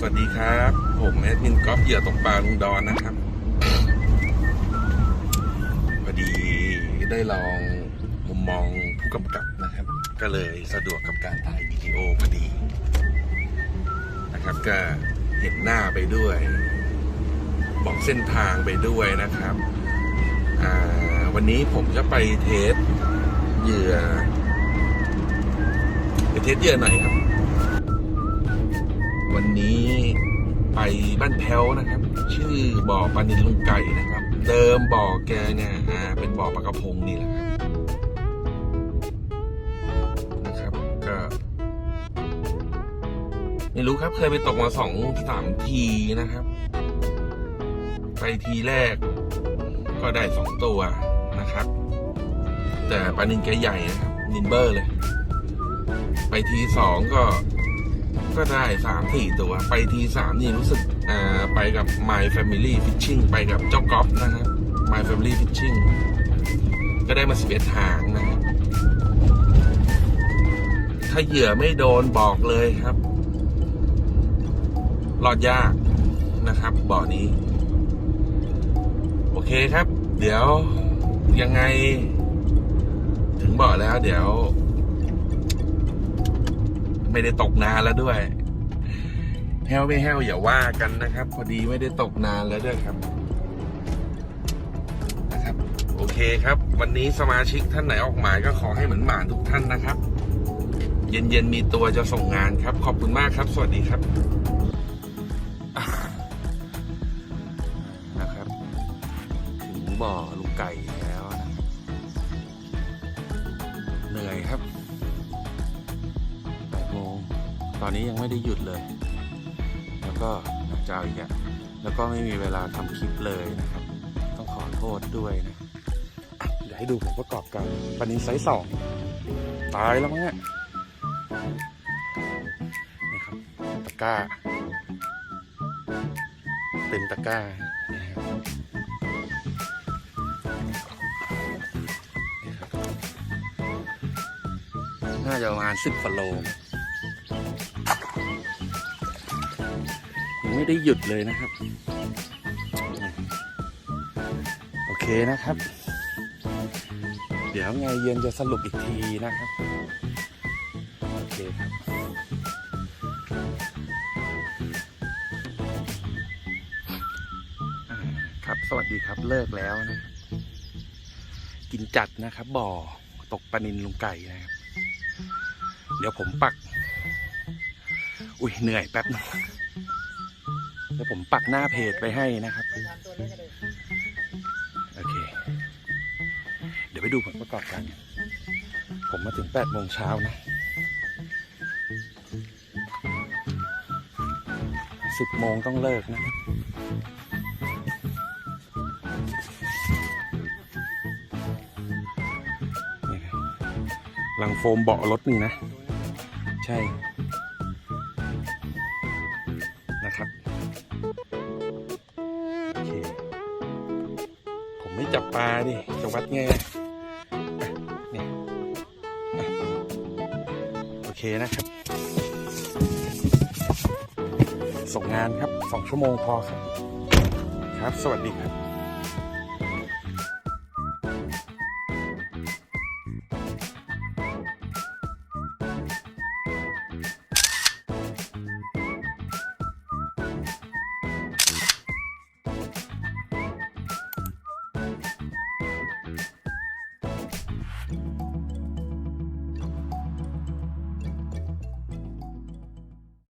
สวัสดีครับ ผมแอดมินกอล์ฟเหยื่อตกปลาลุงดอนนะครับพอดีได้ลองมุมมองผู้กำกับนะครับ ก็เลยสะดวกกับการถ่ายวิดีโอพอดี นะครับก็เห็นหน้าไปด้วย บอกเส้นทางไปด้วยนะครับ วันนี้ผมจะไปเทสเหยื่อไปเทสเหยื่อหน่อยครับ วันนี้ไปบ้านแพ้วนะครับ ชื่อบ่อปลานินลุงไก่นะครับ เดิมบ่อแกเนี่ยอ่าเป็นบ่อปลากระพงนี่แหละนะครับก็ไม่รู้ครับเคยไปตกมาสองสามทีนะครับ ไปทีแรกก็ได้สองตัวนะครับ แต่ปลานินแกใหญ่นะครับนินเบอร์เลย ไปทีสองก็ ก็ได้สามสี่ตัว ไปทีสามนี่รู้สึกอ่าไปกับ My Family Fishing ไปกับเจ้ากอล์ฟนะครับ My Family Fishing ก็ได้มาสิบเอ็ดหางนะครับถ้าเหยื่อไม่โดนบอกเลยครับ รอดยากนะครับ บ่อนี้ โอเคครับ เดี๋ยวยังไง ถึงบ่อแล้วเดี๋ยว ไม่ได้ตกนานแล้วด้วยแฮวไม่แฮวอย่าว่ากันนะครับ พอดีไม่ได้ตกนานแล้วด้วยครับนะครับ โอเคครับ วันนี้สมาชิกท่านไหนออกหมายก็ขอให้เหมือนหมานทุกท่านนะครับ เย็นๆมีตัวจะส่งงานครับ ขอบคุณมากครับ สวัสดีครับนะครับ ถึงบ่อลุงไก่แล้วนะเหนื่อยครับ ตอนนี้ยังไม่ได้หยุดเลย แล้วก็จะเอาอีกอะแล้วก็ไม่มีเวลาทำคลิปเลยนะครับ ต้องขอโทษด้วยนะอะเดี๋ยวให้ดูผมประกอบกันปันนี้ไซส์สองตายแล้วมั้งเนี่ยนี่ครับตะกร้าเต็มตะกร้านะครับนี่ครับน่าจะประมาณสิบกว่าโล ไม่ได้หยุดเลยนะครับ โอเคนะครับ เดี๋ยวไงเย็นจะสรุปอีกทีนะครับ โอเคครับครับ สวัสดีครับเลิกแล้วนะ กินจัดนะครับ บ่อตกปลานินลุงไก่นะครับ เดี๋ยวผมปัก อุ้ยเหนื่อยแป๊บนึง ดี๋ยวผมปักหน้าเพจไปให้นะครับ โอเค เดี๋ยวไปดูผลประกอบกัน ผมมาถึง8โมงเช้านะ10โมงต้องเลิกนะครับนี่ครับลังโฟมเบาะรถหนึ่งนะ ใช่ เค ผมไม่จับปลาดิจะวัดไงเนี่ยโอเคนะครับ ส่งงานครับสองชั่วโมงพอครับ ครับ สวัสดีครับ